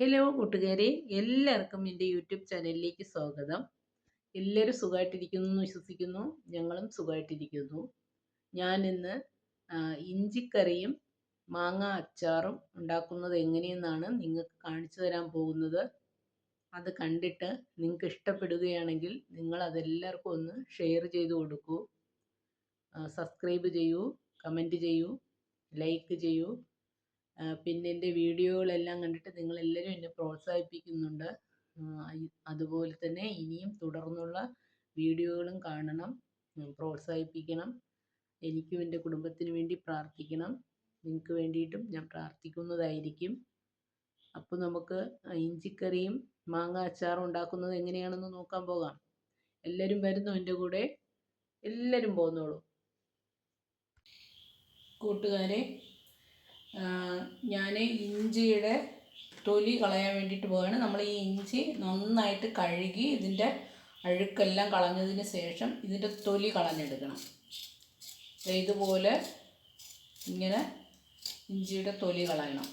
Hello കൂട്ടുകാരെ എല്ലാവർക്കും എന്റെ യൂട്യൂബ് ചാനലിലേക്ക് സ്വാഗതം. എല്ലാവരും സുഖമായിട്ടിരിക്കുന്നു എന്ന് വിശ്വസിക്കുന്നു. ഞങ്ങളും സുഖമായിട്ടിരിക്കുന്നു. ഞാൻ ഇന്ന് ഇഞ്ചിക്കറിയും മാങ്ങ അച്ചാറും ഉണ്ടാക്കുന്നത് എങ്ങനെയെന്നാണ് നിങ്ങൾക്ക് കാണിച്ചു തരാൻ പോകുന്നത്. അത് കണ്ടിട്ട് നിങ്ങൾക്ക് ഇഷ്ടപ്പെടുകയാണെങ്കിൽ നിങ്ങൾ അതെല്ലാവർക്കും ഒന്ന് ഷെയർ ചെയ്ത് കൊടുക്കൂ. സബ്സ്ക്രൈബ് ചെയ്യൂ കമന്റ് ചെയ്യൂ ലൈക്ക് ചെയ്യൂ. പിന്നെ എന്റെ വീഡിയോകളെല്ലാം കണ്ടിട്ട് നിങ്ങളെല്ലാവരും എന്നെ പ്രോത്സാഹിപ്പിക്കുന്നുണ്ട്. അതുപോലെ തന്നെ ഇനിയും തുടർന്നുള്ള വീഡിയോകളും കാണണം പ്രോത്സാഹിപ്പിക്കണം. എനിക്കും എന്റെ കുടുംബത്തിന് വേണ്ടി പ്രാർത്ഥിക്കണം. നിങ്ങൾക്ക് വേണ്ടിയിട്ടും ഞാൻ പ്രാർത്ഥിക്കുന്നതായിരിക്കും. അപ്പോൾ നമുക്ക് ഇഞ്ചിക്കറിയും മാങ്ങ അച്ചാറും ഉണ്ടാക്കുന്നത് എങ്ങനെയാണെന്ന് നോക്കാൻ പോകാം. എല്ലാവരും വരുന്നു എന്റെ കൂടെ? എല്ലാവരും പോന്നോളൂ. കൂട്ടുകാരെ ഞാൻ ഇഞ്ചിയുടെ തൊലി കളയാൻ വേണ്ടിയിട്ട് പോവുകയാണ് നമ്മൾ ഈ ഇഞ്ചി നന്നായിട്ട് കഴുകി ഇതിന്റെ അഴുക്കെല്ലാം കളഞ്ഞതിന് ശേഷം ഇതിന്റെ തൊലി കളഞ്ഞെടുക്കണം. ഇതുപോലെ ഇങ്ങനെ ഇഞ്ചിയുടെ തൊലി കളയണം.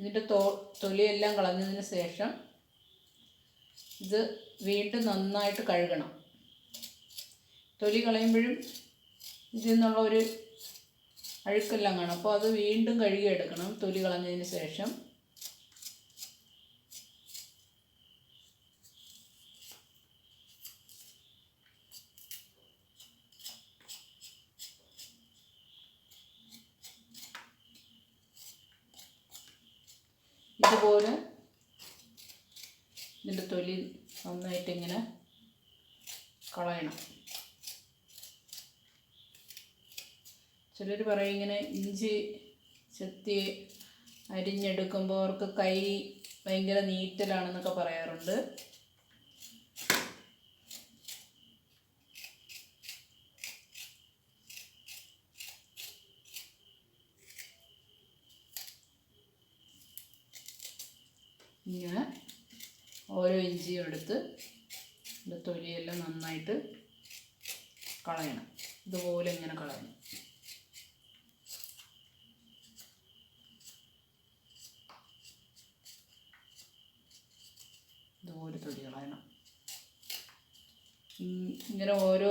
ഇതിന്റെ തോ തൊലിയെല്ലാം കളഞ്ഞതിന് ശേഷം ഇത് വീണ്ടും നന്നായിട്ട് കഴുകണം. തൊലി കളയുമ്പോഴും ഇതിൽ നിന്നുള്ള ഒരു അഴുക്കെല്ലാം കാണും. അപ്പോൾ അത് വീണ്ടും കഴുകിയെടുക്കണം തൊലി കളഞ്ഞതിന് ശേഷം. ഇതുപോലെ ഇതിന്റെ തൊലി നന്നായിട്ട് ഇങ്ങനെ കളയണം. ചിലർ പറയും ഇങ്ങനെ ഇഞ്ചി ചെത്തി അരിഞ്ഞെടുക്കുമ്പോൾ അവർക്ക് കൈ ഭയങ്കര നീറ്റലാണെന്നൊക്കെ പറയാറുണ്ട്. ഇങ്ങനെ ഓരോ ഇഞ്ചിയും എടുത്ത് തൊലിയെല്ലാം നന്നായിട്ട് കളയണം. ഇതുപോലെ ഇങ്ങനെ കളയണം ഇതുപോലെ തൊലി കളയണം ഇങ്ങനെ ഓരോ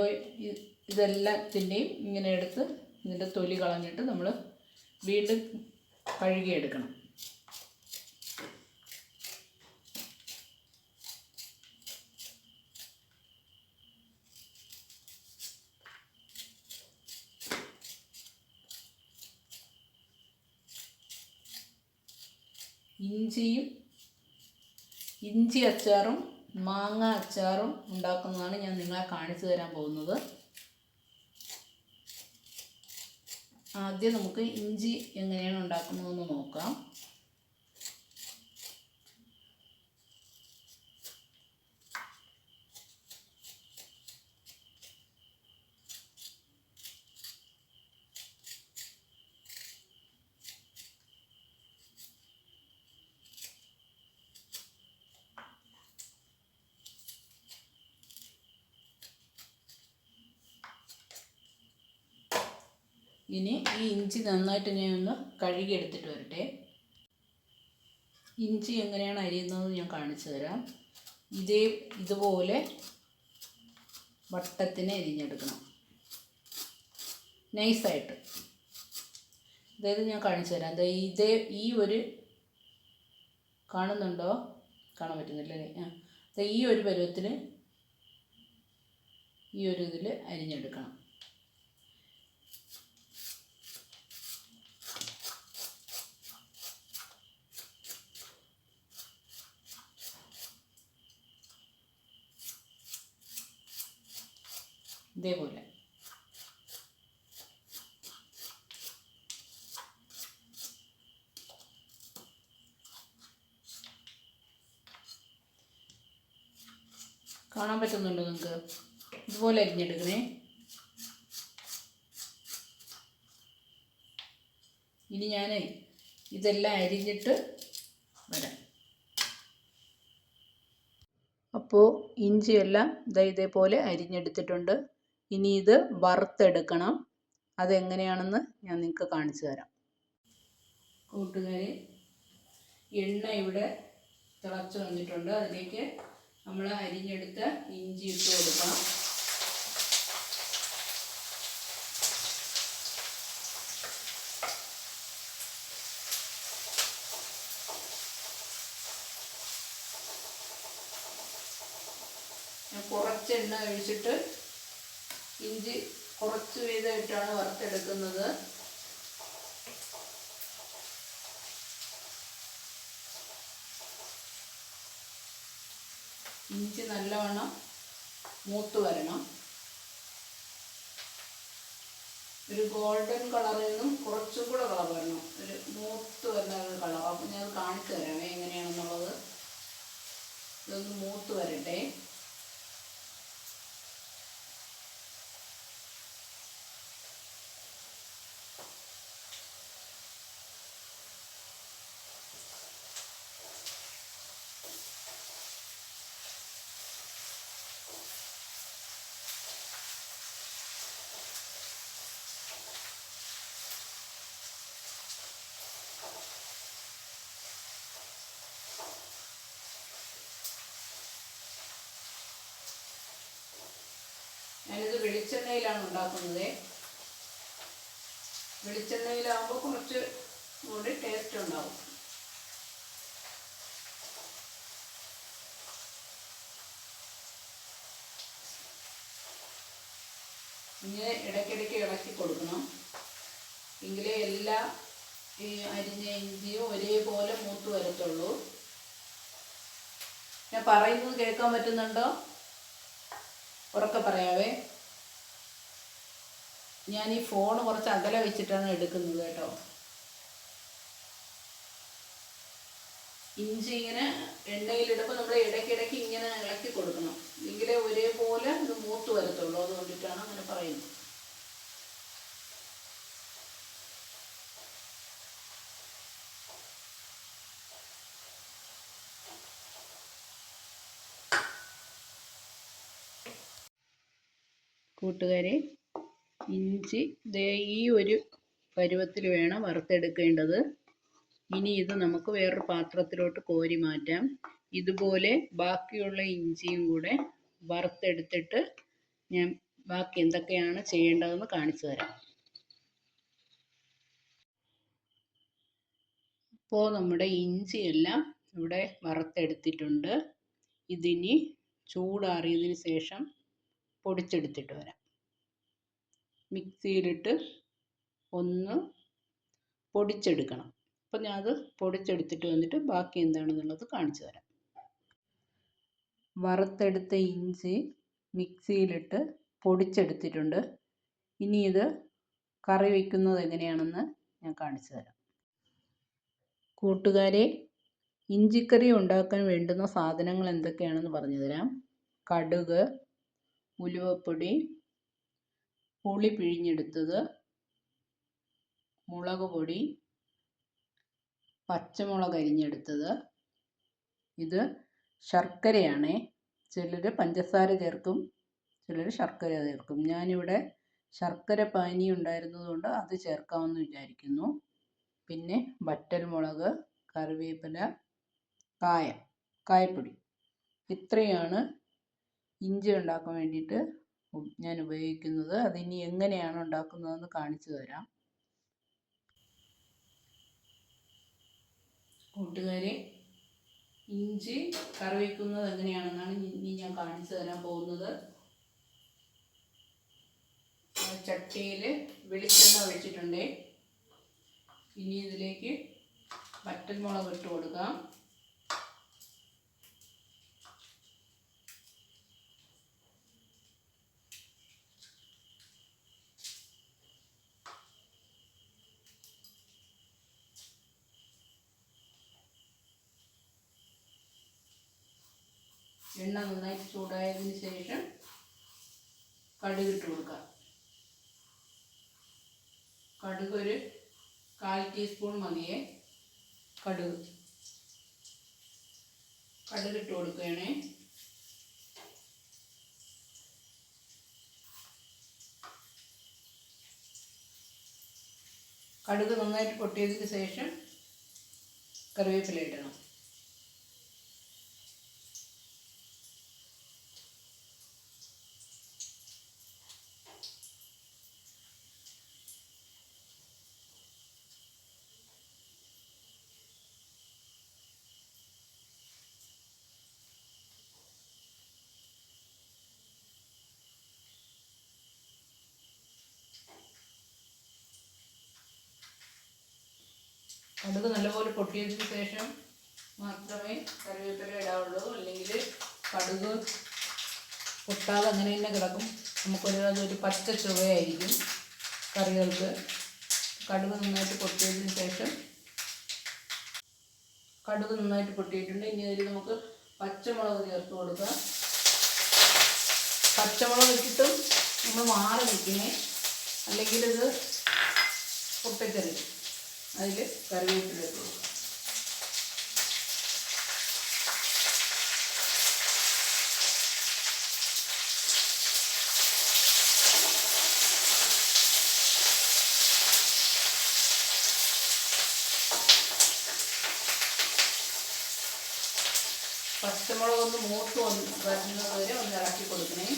ഇതെല്ലാത്തിന്റെയും ഇങ്ങനെ എടുത്ത് ഇതിന്റെ തൊലി കളഞ്ഞിട്ട് നമ്മൾ വീണ്ടും കഴുകിയെടുക്കണം. ഇഞ്ചിയും ഇഞ്ചി അച്ചാറും മാങ്ങ അച്ചാറും ഉണ്ടാക്കുന്നതാണ് ഞാൻ നിങ്ങളെ കാണിച്ചു തരാൻ പോകുന്നത്. ആദ്യം നമുക്ക് ഇഞ്ചി എങ്ങനെയാണ് ഉണ്ടാക്കുന്നതെന്ന് നോക്കാം. ഇനി ഈ ഇഞ്ചി നന്നായിട്ട് ഞാൻ ഒന്ന് കഴുകിയെടുത്തിട്ട് വരട്ടെ. ഇഞ്ചി എങ്ങനെയാണ് അരിയുന്നത് ഞാൻ കാണിച്ചു തരാം. ഇതേ ഇതുപോലെ വട്ടത്തിന് അരിഞ്ഞെടുക്കണം. നൈസായിട്ട്. അതായത് ഞാൻ കാണിച്ചു തരാം. അതായത് ഇതേ ഈ ഒരു കാണുന്നുണ്ടോ? കാണാൻ പറ്റുന്നില്ലേ ആ. ഈ ഒരു പരുവത്തിന് ഈ ഒരു ഇതിൽ അരിഞ്ഞെടുക്കണം. ഇതേപോലെ. കാണാൻ പറ്റുന്നുണ്ടോ നിങ്ങൾക്ക്? ഇതുപോലെ അരിഞ്ഞെടുക്കണേ. ഇനി ഞാൻ ഇതെല്ലാം അരിഞ്ഞിട്ട് വരാം. അപ്പോൾ ഇഞ്ചിയെല്ലാം ഇതേപോലെ അരിഞ്ഞെടുത്തിട്ടുണ്ട്. ഇനി ഇത് വറുത്തെടുക്കണം. അതെങ്ങനെയാണെന്ന് ഞാൻ നിങ്ങൾക്ക് കാണിച്ചു തരാം. കൂട്ടുകാരെ എണ്ണ ഇവിടെ തിളച്ച് വന്നിട്ടുണ്ട്. അതിലേക്ക് നമ്മൾ അരിഞ്ഞെടുത്ത ഇഞ്ചി ഇട്ട് കൊടുക്കാം. കുറച്ച് എണ്ണ ഒഴിച്ചിട്ട് ഇഞ്ചി കുറച്ച് വീതമായിട്ടാണ് വറുത്തെടുക്കുന്നത്. ഇഞ്ചി നല്ലവണ്ണം മൂത്ത് വരണം. ഒരു ഗോൾഡൻ കളറിൽ നിന്നും കുറച്ചും കൂടെ കളർ വരണം. ഒരു മൂത്ത് വരുന്ന ഒരു കളർ. അപ്പം ഞാൻ കാണിച്ചു തരാമേ എങ്ങനെയാണെന്നുള്ളത്. ഇതൊന്ന് മൂത്ത് വരട്ടെ ഞാനിത് വെളിച്ചെണ്ണയിലാണ് ഉണ്ടാക്കുന്നത്. വെളിച്ചെണ്ണയിലാകുമ്പോൾ കുറച്ച് കൂടി ടേസ്റ്റ് ഉണ്ടാവും. ഇങ്ങനെ ഇടയ്ക്കിടയ്ക്ക് ഇളക്കി കൊടുക്കണം. എങ്കിലേ എല്ലാ ഈ അരിഞ്ഞ ഇഞ്ചിയും ഒരേപോലെ മൂത്ത് വരത്തുള്ളൂ. ഞാൻ പറയുന്നത് കേൾക്കാൻ പറ്റുന്നുണ്ടോ? ഉറക്കെ പറയാവേ. ഞാൻ ഈ ഫോൺ കുറച്ച് അകലെ വെച്ചിട്ടാണ് എടുക്കുന്നത് കേട്ടോ. ഇഞ്ചി ഇങ്ങനെ എണ്ണയിലിടുമ്പോൾ നമ്മൾ ഇടയ്ക്കിടയ്ക്ക് ഇങ്ങനെ ഇളക്കി കൊടുക്കണം. എങ്കിലേ ഒരേപോലെ ഇത് മൂത്ത് വരത്തുള്ളൂ. അതുകൊണ്ടിട്ടാണ് അങ്ങനെ പറയുന്നത്. കൂട്ടുകാരെ ഇഞ്ചി ദേ ഈ ഒരു പരുവത്തിൽ വേണം വറുത്തെടുക്കേണ്ടത്. ഇനി ഇത് നമുക്ക് വേറൊരു പാത്രത്തിലോട്ട് കോരി മാറ്റാം. ഇതുപോലെ ബാക്കിയുള്ള ഇഞ്ചിയും കൂടെ വറുത്തെടുത്തിട്ട് ഞാൻ ബാക്കി എന്തൊക്കെയാണ് ചെയ്യേണ്ടതെന്ന് കാണിച്ചു തരാം. ഇപ്പോൾ നമ്മുടെ ഇഞ്ചിയെല്ലാം ഇവിടെ വറുത്തെടുത്തിട്ടുണ്ട്. ഇതിനി ചൂടാറിയതിന് ശേഷം പൊടിച്ചെടുത്തിട്ട് വരാം. മിക്സിയിലിട്ട് ഒന്ന് പൊടിച്ചെടുക്കണം. അപ്പം ഞാനത് പൊടിച്ചെടുത്തിട്ട് വന്നിട്ട് ബാക്കി എന്താണെന്നുള്ളത് കാണിച്ചു തരാം. വറുത്തെടുത്ത ഇഞ്ചി മിക്സിയിലിട്ട് പൊടിച്ചെടുത്തിട്ടുണ്ട്. ഇനി ഇത് കറി വയ്ക്കുന്നത് എങ്ങനെയാണെന്ന് ഞാൻ കാണിച്ചു തരാം. കൂട്ടുകാരെ ഇഞ്ചിക്കറി ഉണ്ടാക്കാൻ വേണ്ടുന്ന സാധനങ്ങൾ എന്തൊക്കെയാണെന്ന് പറഞ്ഞു തരാം. കടുക് ഉലുവപ്പൊടി പുളി പിഴിഞ്ഞെടുത്തത് മുളക് പൊടി പച്ചമുളക് അരിഞ്ഞെടുത്തത്. ഇത് ശർക്കരയാണ്. ചിലർ പഞ്ചസാര ചേർക്കും ചിലർ ശർക്കര ചേർക്കും. ഞാനിവിടെ ശർക്കര പാനി ഉണ്ടായിരുന്നതുകൊണ്ട് അത് ചേർക്കാമെന്ന് വിചാരിക്കുന്നു. പിന്നെ വറ്റൽമുളക് കറിവേപ്പില കായ കായപ്പൊടി. ഇത്രയാണ് ഇഞ്ചി ഉണ്ടാക്കാൻ വേണ്ടിയിട്ട് ഞാൻ ഉപയോഗിക്കുന്നത് അതിനി എങ്ങനെയാണ് ഉണ്ടാക്കുന്നതെന്ന് കാണിച്ചു തരാം. കൂട്ടുകാരെ ഇഞ്ചി കറി വയ്ക്കുന്നത് എങ്ങനെയാണെന്നാണ് ഇനി ഞാൻ കാണിച്ചു തരാൻ പോകുന്നത്. ചട്ടിയിൽ വെളിച്ചെണ്ണ ഒഴിച്ചിട്ടുണ്ട് ഇനി ഇതിലേക്ക് വറ്റൽമുളക് ഇട്ട് കൊടുക്കാം. എണ്ണ നന്നായി ചൂടായതിന് ശേഷം കടുക് ഇട്ട് കൊടുക്കുക കടുക് ഒരു കാൽ ടീസ്പൂൺ മതിയേ. കടുക്. കടുക് ഇട്ട് കൊടുക്കുകയാണേ. കടുക് നന്നായിട്ട് പൊട്ടിയതിന് ശേഷം കറിവേപ്പില ഇടണം. കടുക് നല്ലപോലെ പൊട്ടിയതിന് ശേഷം മാത്രമേ കറിവേപ്പില ഇടാവുള്ളൂ. അല്ലെങ്കിൽ കടുക് പൊട്ടാതെ അങ്ങനെ തന്നെ കിടക്കും. നമുക്കൊരു അതൊരു പച്ച ചുവയായിരിക്കും കറികൾക്ക്. കടുക് നന്നായിട്ട് പൊട്ടിയതിന് ശേഷം കടുക് നന്നായിട്ട് പൊട്ടിയിട്ടുണ്ട്. ഇനി അതിൽ നമുക്ക് പച്ചമുളക് ചേർത്ത് കൊടുക്കാം. പച്ചമുളക് ഇട്ടിട്ടും നമ്മൾ മാറി നിൽക്കണേ. അല്ലെങ്കിൽ ഇത് പൊട്ടിക്കരുത് അതിൽ കറിവേപ്പില പച്ചമുളക് ഒന്ന് മൂത്ത് വന്ന് വരുന്നത് വരെ ഒന്ന് ഇളക്കി കൊടുക്കണേ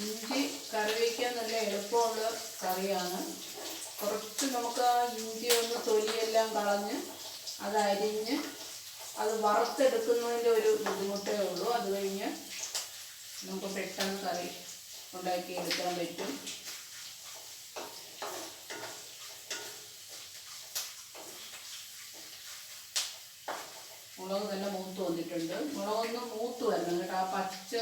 ഇഞ്ചി കറി വയ്ക്കാൻ നല്ല എളുപ്പമുള്ള കറിയാണ്. കുറച്ച് നമുക്ക് ആ ഇഞ്ചി ഒന്ന് തൊലിയെല്ലാം കളഞ്ഞ് അത് അരിഞ്ഞ് അത് വറുത്തെടുക്കുന്നതിന്റെ ഒരു ബുദ്ധിമുട്ടേ ഉള്ളൂ. അത് കഴിഞ്ഞ് നമുക്ക് പെട്ടെന്ന് കറി ഉണ്ടാക്കി എടുക്കാൻ പറ്റും. മുളക് നല്ല മൂത്ത് വന്നിട്ടുണ്ട്. മുളകൊന്ന് മൂത്ത് വരണം കേട്ടോ. ആ പച്ച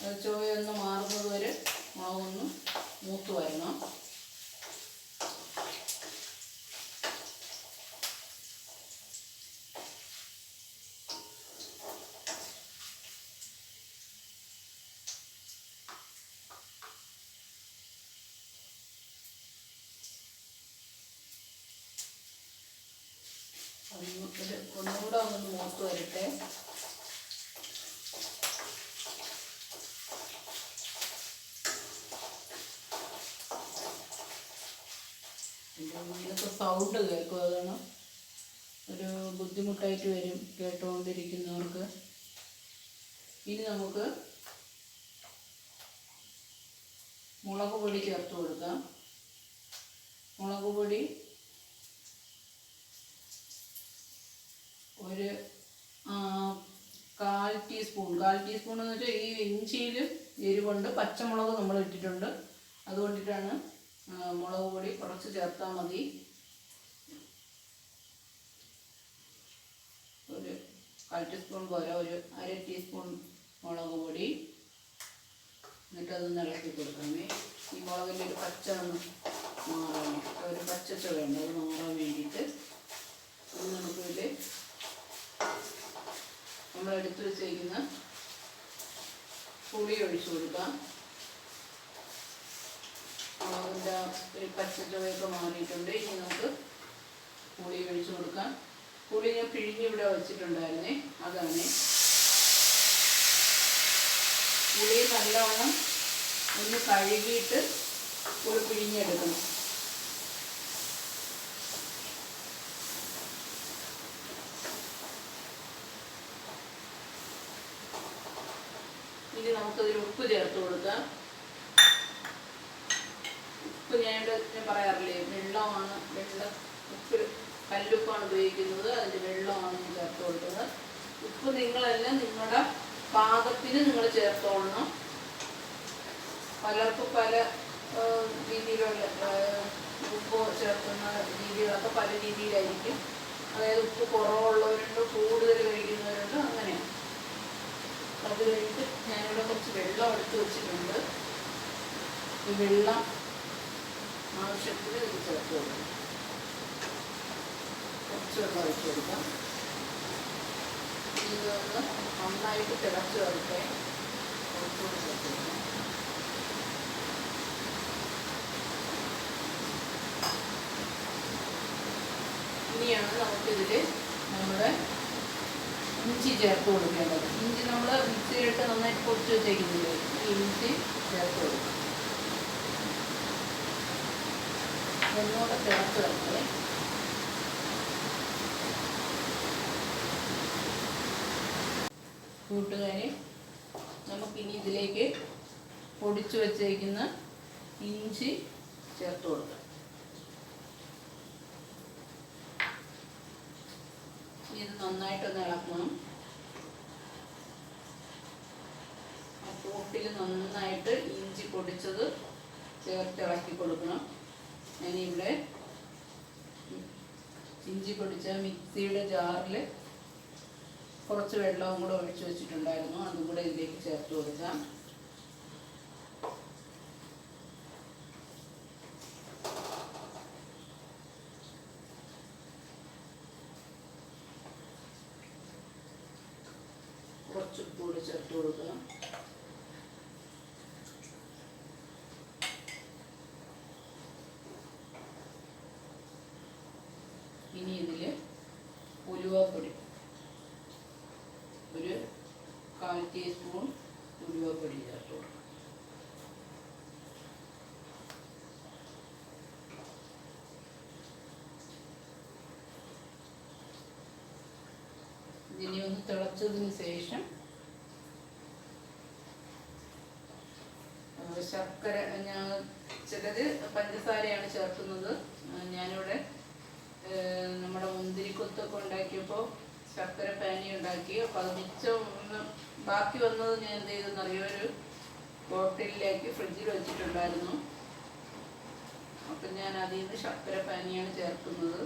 ചുവയൊന്ന് മാറുന്നത് വരെ മുളകൊന്ന് മൂത്ത് വരണം ഒന്ന് ഒരു ഒന്നുകൂടെ ഒന്ന് മൂത്ത് വരട്ടെ ഇതിലൊക്കെ സൗണ്ട് കേൾക്കും. അതാണ് ഒരു ബുദ്ധിമുട്ടായിട്ട് വരും കേട്ടുകൊണ്ടിരിക്കുന്നവർക്ക് ഇനി നമുക്ക് മുളക് പൊടി ചേർത്ത് കൊടുക്കാം. മുളക് പൊടി ഒരു കാൽ ടീസ്പൂൺ. കാൽ ടീസ്പൂൺ എന്ന് വെച്ചാൽ ഈ ഇഞ്ചിയിൽ എരിവുണ്ട്. പച്ചമുളക് നമ്മൾ ഇട്ടിട്ടുണ്ട്. അതുകൊണ്ടിട്ടാണ് മുളക് പൊടി കുറച്ച് ചേർത്താൽ മതി ഒരു കാൽ ടീസ്പൂൺ പോലെ ഒരു അര ടീസ്പൂൺ മുളക് പൊടി. എന്നിട്ട് അതൊന്ന് ഇളക്കി കൊടുക്കാമേ ഈ മുളകിന്റെ ഒരു പച്ച ഒന്ന് മാറാൻ ഒരു പച്ച ചുവയുണ്ട് അത് മാറാൻ വേണ്ടിയിട്ട് നമുക്കിതിൽ നമ്മൾ എടുത്തു വെച്ചേക്കുന്ന പുളി ഒഴിച്ചു കൊടുക്കാം. മുളകിന്റെ ഒരു പച്ച ചുവയൊക്കെ മാറിയിട്ടുണ്ട്. ഇനി നമുക്ക് പുളി ഒഴിച്ചു കൊടുക്കാം. പുളി ഞാൻ പിഴിഞ്ഞ് ഇവിടെ വെച്ചിട്ടുണ്ടായിരുന്നേ. അതാണ്. പുളി നല്ലവണ്ണം ഒന്ന് കഴുകിയിട്ട് പുളി പിഴിഞ്ഞെടുക്കണം. ഇനി നമുക്കതിൽ ഉപ്പ് ചേർത്ത് കൊടുക്കാം. ഉപ്പ് ഞാൻ ഞാൻ പറയാറില്ലേ വെള്ളമാണ് വെള്ളം ഉപ്പ് കല്ലുപ്പാണ് ഉപയോഗിക്കുന്നത് അതിന്റെ വെള്ളമാണ് ഞാൻ ചേർത്ത് കൊടുക്കുന്നത് ഉപ്പ് നിങ്ങളെല്ലാം നിങ്ങളുടെ പാകത്തിന് നിങ്ങൾ ചേർത്തോളണം. പലർക്കും പല രീതിയിലുള്ള ഉപ്പ് ചേർക്കുന്ന രീതികളൊക്കെ പല രീതിയിലായിരിക്കും. അതായത് ഉപ്പ് കുറവുള്ളവരുണ്ട് കൂടുതൽ കഴിക്കുന്നവരുണ്ട് അങ്ങനെയാണ്. അത് കഴിഞ്ഞിട്ട് ഞാനിവിടെ കുറച്ച് വെള്ളം എടുത്ത് വെച്ചിട്ടുണ്ട്. ഈ വെള്ളം ആവശ്യത്തിന് ചേർത്ത് കൊടുക്കും കുറച്ച് വെള്ളം ഒഴിച്ച് കൊടുക്കാം നന്നായിട്ട് തിളച്ച് വരട്ടെ ചേർത്ത് കൊടുക്കാം ഇനിയാണ് നമുക്കിതിൽ നമ്മുടെ ഇഞ്ചി ചേർത്ത് കൊടുക്കേണ്ടത്. ഇഞ്ചി നമ്മൾ മിക്സി മിക്സിയിലിട്ട് നന്നായിട്ട് പൊടിച്ച് വെച്ചേക്കുന്നില്ലേ? ഈ ഇഞ്ചി ചേർത്ത് കൊടുക്കാം. ഒന്നുകൂടെ ചേർത്ത് വെക്കേ കൂട്ടുകാരെ നമുക്കിനി ഇതിലേക്ക് പൊടിച്ചു വച്ചേക്കുന്ന ഇഞ്ചി ചേർത്ത് കൊടുക്കാം. ഇത് നന്നായിട്ടൊന്ന് ഇളക്കണം. ആ കൂട്ടിൽ നന്നായിട്ട് ഇഞ്ചി പൊടിച്ചത് ചേർത്ത് ഇളക്കി കൊടുക്കണം. ഞാനിവിടെ ഇഞ്ചി പൊടിച്ച മിക്സിയുടെ ജാറിൽ കുറച്ച് വെള്ളവും കൂടെ ഒഴിച്ചു വെച്ചിട്ടുണ്ടായിരുന്നു. അതും കൂടെ ഇതിലേക്ക് ചേർത്ത് കൊടുക്കാം. കുറച്ച് കൂടി ചേർത്ത് കൊടുക്കുക ഇനി ഇതിൽ ഉലുവപ്പൊടി ഒരു കാൽ ടീസ്പൂൺ ഉലുവപ്പൊടി ചേർത്ത്. കൊടുക്കുക ഇതിനെ ഒന്ന് തിളച്ചതിന് ശേഷം ശർക്കര ഞാൻ ചിലത് പഞ്ചസാരയാണ് ചേർക്കുന്നത്. ഞാനിവിടെ നമ്മുടെ മുന്തിരിക്കൊത്തൊക്കെ ഉണ്ടാക്കിയപ്പോൾ ശർക്കര പാനി ഉണ്ടാക്കി. അപ്പോൾ അത് മിച്ചം ബാക്കി വന്നത് ഞാൻ എന്ത് ചെയ്തെന്നറിയോ? ഒരു ബോട്ടിലിലേക്ക് ഫ്രിഡ്ജിൽ വെച്ചിട്ടുണ്ടായിരുന്നു. അപ്പം ഞാൻ അതിൽ നിന്ന് ശർക്കര പാനിയാണ് ചേർക്കുന്നത്.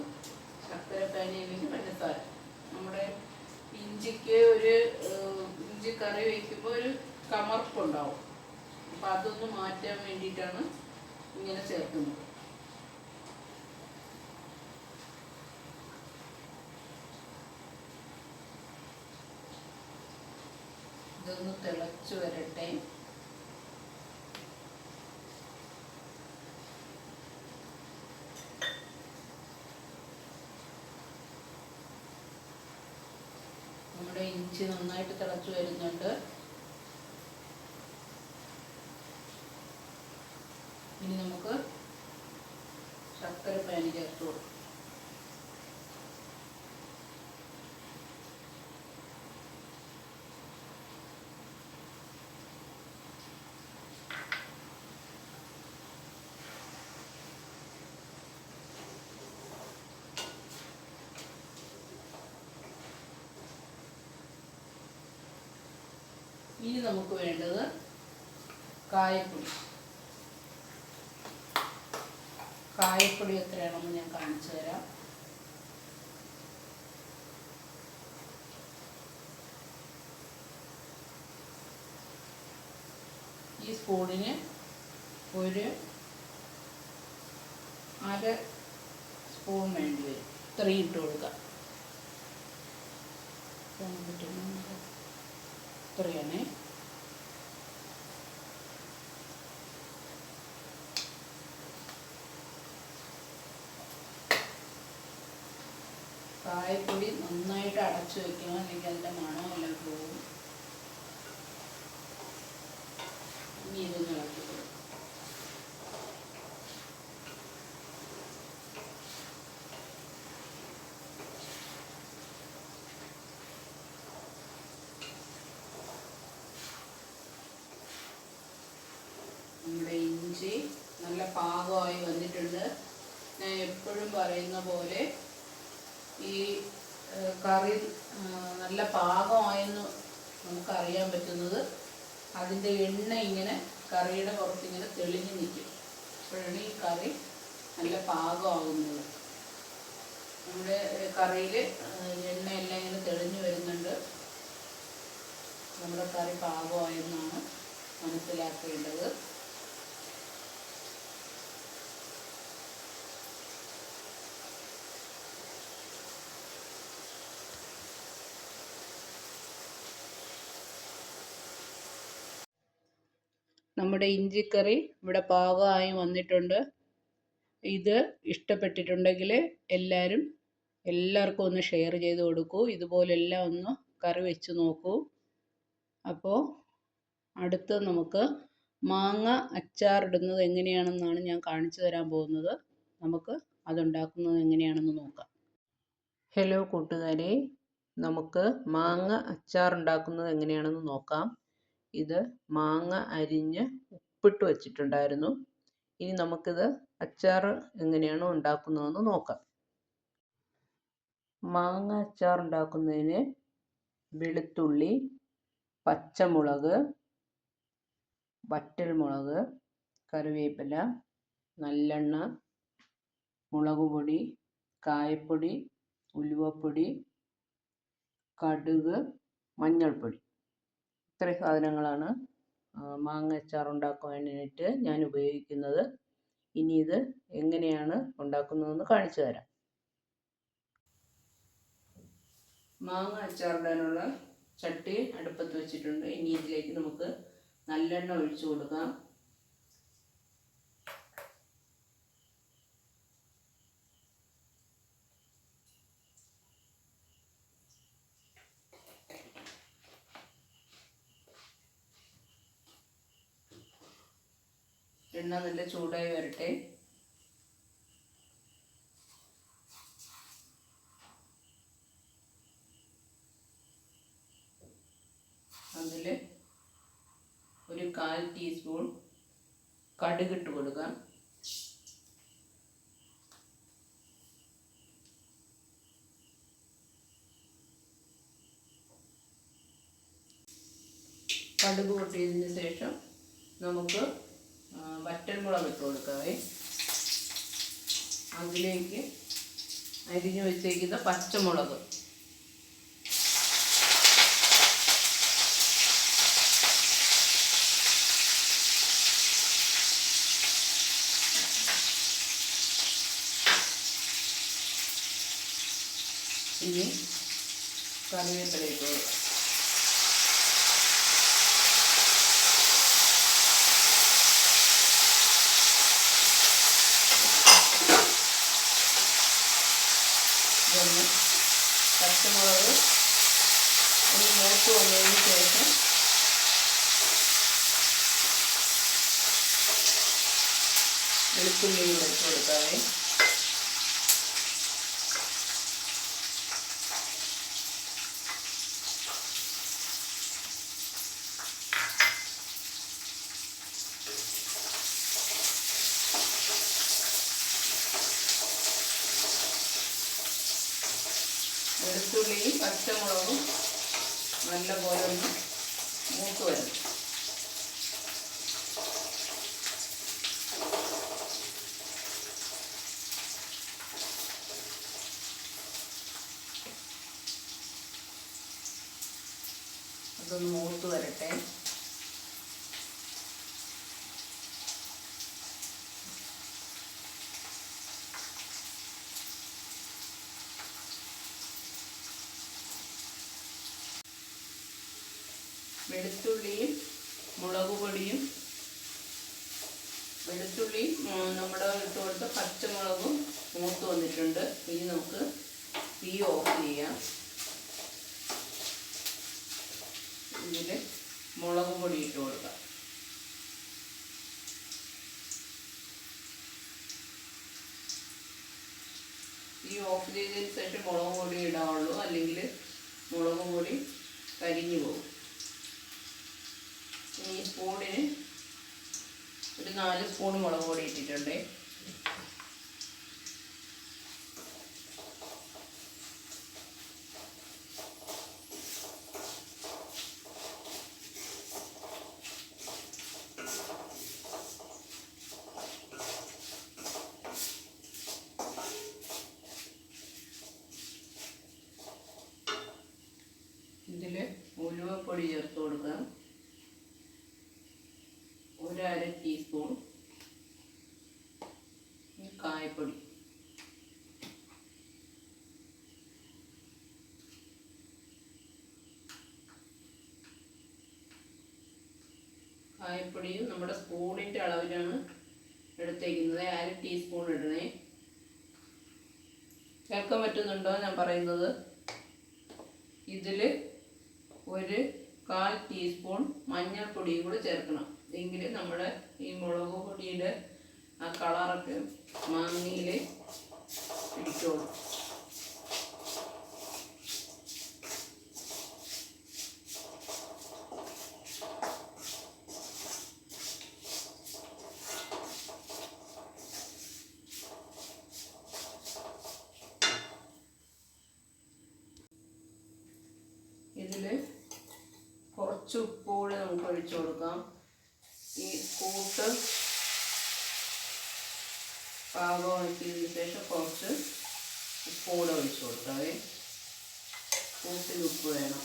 ശർക്കര പാനി അല്ലെങ്കിൽ പഞ്ചസാര. നമ്മുടെ ഇഞ്ചിക്ക് ഒരു ഇഞ്ചി കറി വയ്ക്കുമ്പോൾ ഒരു കമർപ്പുണ്ടാവും. അപ്പം അതൊന്ന് മാറ്റാൻ വേണ്ടിയിട്ടാണ് ഇങ്ങനെ ചേർക്കുന്നത്. ഇതൊന്ന് തിളച്ചു വരട്ടെ. നമ്മുടെ ഇഞ്ചി നന്നായിട്ട് തിളച്ചു വരുന്നുണ്ട്. ഇനി നമുക്ക് ശർക്കര പാനി ചേർത്ത് കൊടുക്കാം. ഇനി നമുക്ക് വേണ്ടത് കായപ്പൊടി. കായപ്പൊടി എത്രയാണെന്ന് ഞാൻ കാണിച്ചു തരാം. ഈ സ്പൂണിന് ഒരു അര സ്പൂൺ വേണ്ടി വരും. ഇത്രയും ഇട്ട് കൊടുക്കാം. ഇത്രയാണേ കായപ്പൊടി നന്നായിട്ട് അടച്ചു വെക്കണം അല്ലെങ്കിൽ അതിന്റെ മണമെല്ലാം പോകും ഇനി ഇതൊന്ന് ഇളക്കി കൊടുക്കും നമ്മുടെ ഇഞ്ചി നല്ല പാകമായി വന്നിട്ടുണ്ട് ഞാൻ എപ്പോഴും പറയുന്ന പോലെ ഈ ഏഹ്, കറി ആഹ്, നല്ല പാകമായെന്ന് നമുക്കറിയാൻ പറ്റുന്നത്. അതിന്റെ എണ്ണ ഇങ്ങനെ കറിയുടെ പുറത്തിങ്ങനെ തെളിഞ്ഞ് നിൽക്കും. അപ്പോഴാണ് ഈ കറി നല്ല പാകമാകുന്നത്. നമ്മുടെ കറിയിൽ എണ്ണയെല്ലാം ഇങ്ങനെ തെളിഞ്ഞു വരുന്നുണ്ട്. നമ്മുടെ കറി പാകമായെന്നാണ് മനസ്സിലാക്കേണ്ടത്. നമ്മുടെ ഇഞ്ചിക്കറി ഇവിടെ പാകമായി വന്നിട്ടുണ്ട്. ഇത് ഇഷ്ടപ്പെട്ടിട്ടുണ്ടെങ്കിൽ എല്ലാവരും എല്ലാവർക്കും ഒന്ന് ഷെയർ ചെയ്ത് കൊടുക്കൂ. ഇതുപോലെല്ലാം ഒന്ന് കറി വെച്ച് നോക്കൂ. അപ്പോൾ അടുത്ത് നമുക്ക് മാങ്ങ അച്ചാറിടുന്നത് എങ്ങനെയാണെന്നാണ് ഞാൻ കാണിച്ചു തരാൻ പോകുന്നത്. നമുക്ക് അതുണ്ടാക്കുന്നത് എങ്ങനെയാണെന്ന് നോക്കാം. ഹലോ കൂട്ടുകാരെ നമുക്ക് മാങ്ങ അച്ചാർ ഉണ്ടാക്കുന്നത് എങ്ങനെയാണെന്ന് നോക്കാം. ഇത് മാങ്ങ അരിഞ്ഞ് ഉപ്പിട്ട് വെച്ചിട്ടുണ്ടായിരുന്നു. ഇനി നമുക്കിത് അച്ചാർ എങ്ങനെയാണ് ഉണ്ടാക്കുന്നതെന്ന് നോക്കാം. മാങ്ങ അച്ചാർ ഉണ്ടാക്കുന്നതിന് വെളുത്തുള്ളി പച്ചമുളക് വറ്റൽമുളക് കറിവേപ്പില നല്ലെണ്ണ മുളക് പൊടി കായപ്പൊടി ഉലുവപ്പൊടി കടുക് മഞ്ഞൾപ്പൊടി. ഇത്രയും സാധനങ്ങളാണ്. മാങ്ങ അച്ചാർ ഉണ്ടാക്കാനായിട്ട് ഞാൻ ഉപയോഗിക്കുന്നത്. ഇനി ഇത് എങ്ങനെയാണ് ഉണ്ടാക്കുന്നതെന്ന് കാണിച്ചു തരാം. മാങ്ങ അച്ചാറിടാനുള്ള ചട്ടി അടുപ്പത്ത് വെച്ചിട്ടുണ്ട്. ഇനി ഇതിലേക്ക് നമുക്ക് നല്ലെണ്ണ ഒഴിച്ചു കൊടുക്കാം. എണ്ണ നല്ല ചൂടായി വരട്ടെ. അതിൽ ഒരു കാൽ ടീസ്പൂൺ കടുകിട്ട് കൊടുക്കാം. കടുക് പൊട്ടിയതിന് ശേഷം നമുക്ക് വറ്റൽമുളക് ഇട്ട് കൊടുക്കാവേ. അതിലേക്ക് അരിഞ്ഞു വെച്ചേക്കുന്ന പച്ചമുളക്. ഇനി കറിവേപ്പില കൊടുക്കാം ഇതൊന്ന് പച്ചമുളക് ഒന്ന് മൂത്ത് വന്നതിന് ശേഷം വെളുത്തുള്ളി ഇട്ട് കൊടുക്കാവേ വെളുത്തുള്ളിയും പച്ചമുളകും നല്ലപോലെ ഒന്ന് മൂത്ത് വരും അതൊന്ന് മൂത്ത് വരട്ടെ. വെളുത്തുള്ളിയും മുളക് പൊടിയും വെളുത്തുള്ളി നമ്മുടെ ഇട്ട് പച്ചമുളകും മൂത്ത് വന്നിട്ടുണ്ട്. ഇനി നമുക്ക് തീ ഓഫ് ചെയ്യാം ഇതിൽ മുളക് പൊടി ഇട്ട് കൊടുക്കാം. ഈ ഓഫ് ചെയ്തതിന് ശേഷം മുളക് പൊടി ഇടാവുള്ളൂ. അല്ലെങ്കിൽ മുളക് പൊടി കരിഞ്ഞു പോകും. ഈ സ്പൂണിന് ഒരു നാല് സ്പൂൺ മുളക് പൊടി ഇട്ടിട്ടുണ്ട് ഇതിൽ ഉലുവപ്പൊടി ചേർത്ത് കൊടുക്കാം ഒരു അര ടീസ്പൂൺ കായപ്പൊടി കായപ്പൊടിയും നമ്മുടെ സ്പൂണിന്റെ അളവിലാണ് എടുത്തേക്കുന്നത്. അര ടീസ്പൂൺ ഇടണേ. കേൾക്കാൻ പറ്റുന്നുണ്ടോ ഞാൻ പറയുന്നത്? ഇതിൽ ഒരു കാൽ ടീസ്പൂൺ മഞ്ഞൾപ്പൊടിയും കൂടെ ചേർക്കണം. എങ്കിൽ നമ്മുടെ ഈ മുളക് പൊടിയുടെ ആ കളറൊക്കെ മാങ്ങയിൽ പിടിച്ചോളും ഇതിൽ കുറച്ച് ഉപ്പ് കൂടി നമുക്ക് ഒഴിച്ചു കൊടുക്കാം ഈ കൂട്ട് പാകമാക്കിയതിന് ശേഷം കുറച്ച് ഉപ്പ് ഒഴിച്ചു കൊടുക്കാവേ കൂട്ടിൽ ഉപ്പ് വേണം.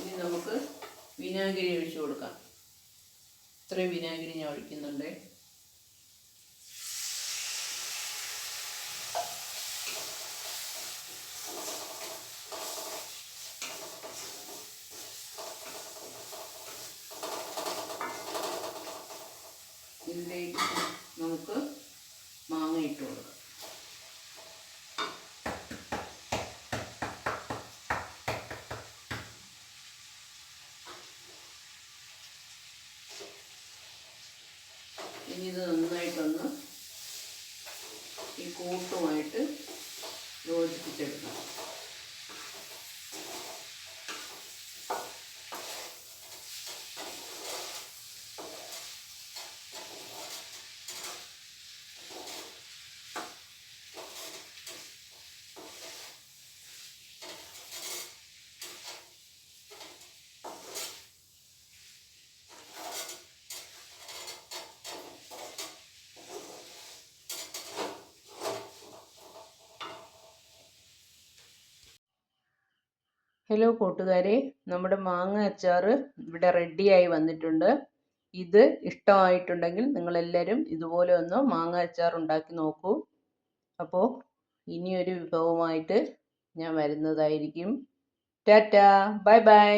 ഇനി നമുക്ക് വിനാഗിരി ഒഴിച്ചു കൊടുക്കാം. ഇത്രയും വിനാഗിരി ഞാൻ ഒഴിക്കുന്നുണ്ട്. じくてる。ഹലോ കൂട്ടുകാരെ. നമ്മുടെ മാങ്ങ അച്ചാർ ഇവിടെ റെഡിയായി വന്നിട്ടുണ്ട്. ഇത് ഇഷ്ടമായിട്ടുണ്ടെങ്കിൽ നിങ്ങളെല്ലാവരും ഇതുപോലെ ഒന്ന് മാങ്ങ അച്ചാർ ഉണ്ടാക്കി നോക്കൂ. അപ്പോൾ ഇനിയൊരു വിഭവമായിട്ട് ഞാൻ വരുന്നതായിരിക്കും. ടാറ്റാ. Bye bye.